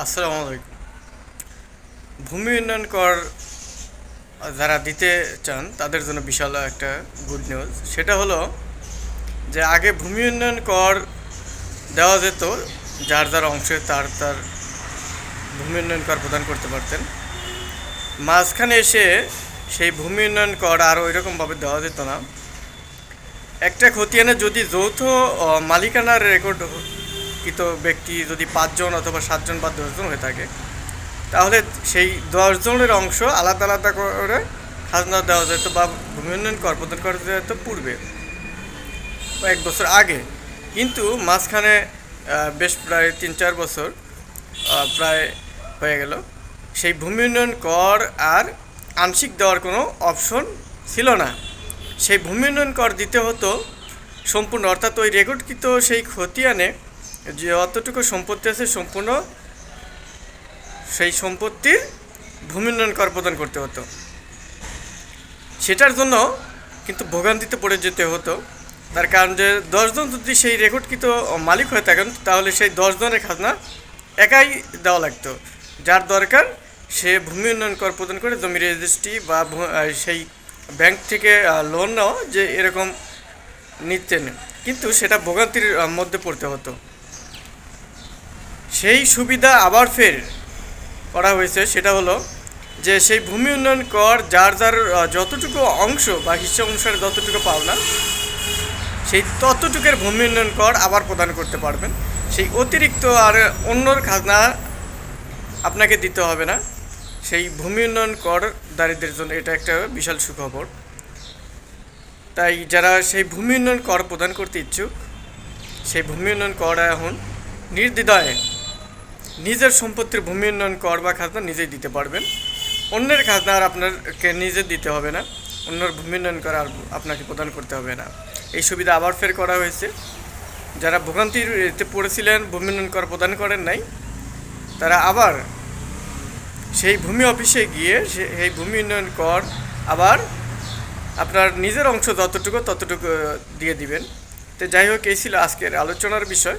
আসসালামু আলাইকুম। ভূমি উন্নয়ন কর যারা দিতে চান, তাদের জন্য বিশাল একটা গুড নিউজ সেটা হলো যে আগে ভূমি উন্নয়ন কর দেওয়া যেত, যার যার অংশে তার তার ভূমি উন্নয়ন কর প্রদান করতে পারতেন। মাঝখানে এসে সেই ভূমি উন্নয়ন কর আর ওই রকমভাবে দেওয়া যেত না। একটা খতিয়ানে যদি যৌথ মালিকানার রেকর্ড কৃত ব্যক্তি যদি পাঁচজন অথবা সাতজন বা দশজন হয়ে থাকে, তাহলে সেই দশজনের অংশ আলাদা আলাদা করে খাজনা দেওয়া যেত বা ভূমি উন্নয়ন কর, প্রদান করা যেত পূর্বে এক বছর আগে। কিন্তু মাঝখানে বেশ প্রায় তিন চার বছর প্রায় হয়ে গেল। সেই ভূমি উন্নয়ন কর আর আংশিক দেওয়ার কোনো অপশন ছিল না। সেই ভূমি উন্নয়ন কর দিতে হতো সম্পূর্ণ, অর্থাৎ ওই রেকর্ডকৃত সেই খতিয়ানে যে অতটুকু সম্পত্তি আছে সম্পূর্ণ, সেই সম্পত্তির ভূমি উন্নয়ন কর প্রদান করতে হতো। সেটার জন্য কিন্তু ভোগান্তিতে পড়ে যেতে হতো। তার কারণ যে দশজন যদি সেই রেকর্ডকৃত মালিক হয়ে থাকেন, তাহলে সেই দশজনের খাজনা একাই দেওয়া লাগতো। যার দরকার সে ভূমি উন্নয়ন কর প্রদান করে জমি রেজিস্ট্রি বা সেই ব্যাংক থেকে লোন নেওয়া যে এরকম নিতেন। কিন্তু সেটা ভোগান্তির মধ্যে পড়তে হতো। সেই সুবিধা আবার ফের করা হয়েছে, সেটা হলো যে সেই ভূমি উন্নয়ন কর, যার যার যতটুকু অংশ বা হিস্সা অনুসারে যতটুকু পাওনা, সেই ততটুকের ভূমি উন্নয়ন কর আবার প্রদান করতে পারবেন। সেই অতিরিক্ত আর অন্যর খাজনা আপনাকে দিতে হবে না। সেই ভূমি উন্নয়ন কর দারিদ্রের জন্য এটা একটা বিশাল সুখবর। তাই যারা সেই ভূমি উন্নয়ন কর প্রদান করতে ইচ্ছুক, সেই ভূমি উন্নয়ন কর এখন নির্দ্বিধায় নিজের সম্পত্তির ভূমি উন্নয়ন কর বা খাজনা নিজেই দিতে পারবেন। অন্যের খাজনা আর আপনাকে নিজে দিতে হবে না। অন্যের ভূমি উন্নয়ন কর আর আপনাকে প্রদান করতে হবে না। এই সুবিধা আবার ফের করা হয়েছে। যারা ভোগান্তির এতে পড়েছিলেন, ভূমি উন্নয়ন কর প্রদান করেন নাই, তারা আবার সেই ভূমি অফিসে গিয়ে সেই ভূমি উন্নয়ন কর আবার আপনার নিজের অংশ যতটুকু, ততটুকু দিয়ে দিবেন। তো যাই হোক, এই ছিল আজকের আলোচনার বিষয়।